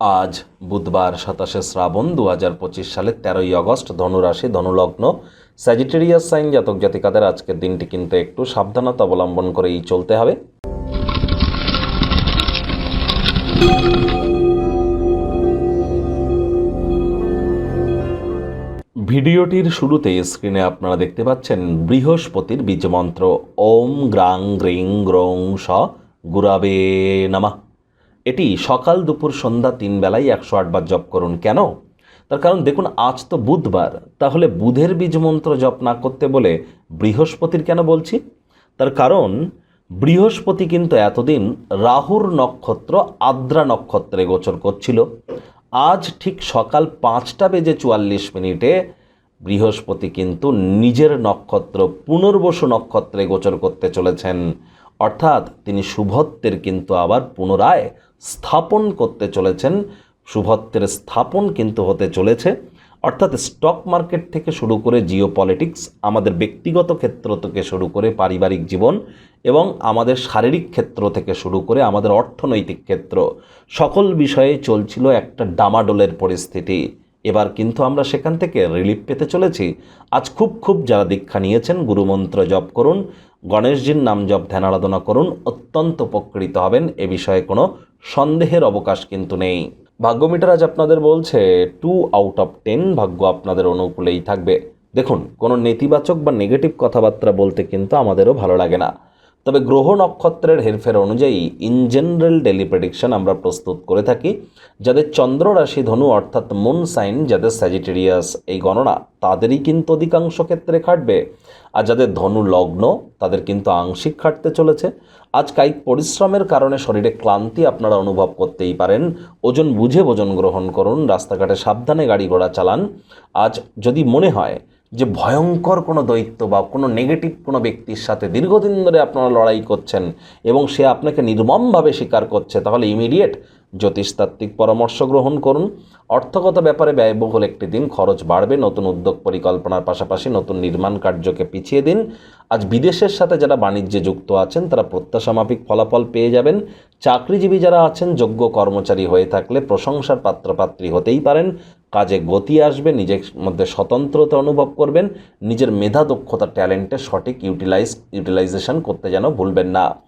আজ বুধবার সাতাশে শ্রাবণ দু হাজার পঁচিশ সালের তেরোই আগস্ট ধনুরাশি, ধনুলগ্ন স্যাজিটেরিয়াস সাইন জাতক জাতিকাদের আজকের দিনটি কিন্তু একটু সাবধানতা অবলম্বন করেই চলতে হবে। ভিডিওটির শুরুতে স্ক্রিনে আপনারা দেখতে পাচ্ছেন বৃহস্পতির বীজমন্ত্র। ওম গ্রাং গ্রিং গ্রং স গুরাবে নামা। এটি সকাল দুপুর সন্ধ্যা তিন বেলায় একশো আটবার জপ করুন। কেন? তার কারণ দেখুন, আজ তো বুধবার। তাহলে বুধের বীজ মন্ত্র জপ না করতে বলে বৃহস্পতির কেন বলছি? তার কারণ, বৃহস্পতি কিন্তু এতদিন রাহুর নক্ষত্র আদ্রা নক্ষত্রে গোচর করছিল। আজ ঠিক সকাল পাঁচটা বেজে চুয়াল্লিশ মিনিটে বৃহস্পতি কিন্তু নিজের নক্ষত্র পুনর্বসু নক্ষত্রে গোচর করতে চলেছেন। অর্থাৎ তিনি শুভত্বের কিন্তু আবার পুনরায় স্থাপন করতে চলেছেন। শুভত্বের স্থাপন কিন্তু হতে চলেছে। অর্থাৎ স্টক মার্কেট থেকে শুরু করে জিও পলিটিক্স আমাদের ব্যক্তিগত ক্ষেত্র থেকে শুরু করে পারিবারিক জীবন এবং আমাদের শারীরিক ক্ষেত্র থেকে শুরু করে আমাদের অর্থনৈতিক ক্ষেত্র, সকল বিষয়ে চলছিল একটা ডামাডোলের পরিস্থিতি। এবার কিন্তু আমরা সেখান থেকে রিলিফ পেতে চলেছি। আজ খুব খুব যারা দীক্ষা নিয়েছেন, গুরুমন্ত্র জপ করুন, গণেশজির নাম জপ, ধ্যান আরাধনা করুন, অত্যন্ত উপকৃত হবেন। এ বিষয়ে কোনো সন্দেহের অবকাশ কিন্তু নেই। ভাগ্যমিটার আজ আপনাদের বলছে টু আউট অফ টেন ভাগ্য আপনাদের অনুকূলেই থাকবে। দেখুন, কোনো নেতিবাচক বা নেগেটিভ কথাবার্তা বলতে কিন্তু আমাদেরও ভালো লাগে না। তবে গ্রহ নক্ষত্রের হেরফের অনুযায়ী ইন জেনারেল ডেলি প্রেডিকশন আমরা প্রস্তুত করে থাকি, যাদের চন্দ্র রাশি ধনু অর্থাৎ মুন সাইন যাদের স্যাজিটেরিয়াস এই গণনা, তাদেরই কিন্তু অধিকাংশ ক্ষেত্রে খাটবে। আর যাদের ধনু লগ্ন, তাদের কিন্তু আংশিক খাটতে চলেছে। আজ কায়িক পরিশ্রমের কারণে শরীরে ক্লান্তি আপনারা অনুভব করতেই পারেন। ওজন বুঝে ওজন গ্রহণ করুন, রাস্তাঘাটে সাবধানে গাড়ি ঘোড়া চালান। আজ যদি মনে হয় যে ভয়ঙ্কর কোনো দৈত্য বা কোনো নেগেটিভ কোনো ব্যক্তির সাথে দীর্ঘদিন ধরে আপনারা লড়াই করছেন এবং সে আপনাকে নির্মমভাবে স্বীকার করছে, তাহলে ইমিডিয়েট জ্যোতিষতাত্ত্বিক পরামর্শ গ্রহণ করুন। অর্থগত ব্যাপারে ব্যয়বহুল একটি দিন, খরচ বাড়বে, নতুন উদ্যোগ পরিকল্পনার পাশাপাশি নতুন নির্মাণ কার্যকে পিছিয়ে দিন। আজ বিদেশের সাথে যারা বাণিজ্যে যুক্ত আছেন, তারা প্রত্যাশামাফিক ফলাফল পেয়ে যাবেন। চাকরিজীবী যারা আছেন, যোগ্য কর্মচারী হয়ে থাকলে প্রশংসার পাত্রপাত্রী হতেই পারেন। কাজে গতি আসবে, নিজের মধ্যে স্বতন্ত্রতা অনুভব করবেন। নিজের মেধা, দক্ষতা ট্যালেন্টের সঠিক ইউটিলাইজ, ইউটিলাইজেশন করতে যেন ভুলবেন না।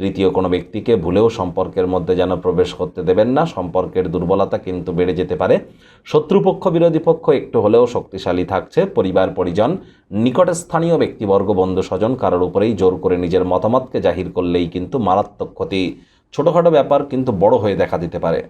তৃতীয় কোনো ব্যক্তিকে ভুলেও সম্পর্কের মধ্যে যেন প্রবেশ করতে দেবেন না, সম্পর্কের দুর্বলতা কিন্তু বেড়ে যেতে পারে। শত্রুপক্ষ, বিরোধী পক্ষ একটু হলেও শক্তিশালী থাকছে। পরিবার, পরিজন, নিকটে স্থানীয় ব্যক্তিবর্গ, বন্ধু, স্বজন কারোর উপরেই জোর করে নিজের মতামতকে জাহির করলেই কিন্তু মারাত্মক ক্ষতি। ছোটোখাটো ব্যাপার কিন্তু বড় হয়ে দেখা দিতে পারে।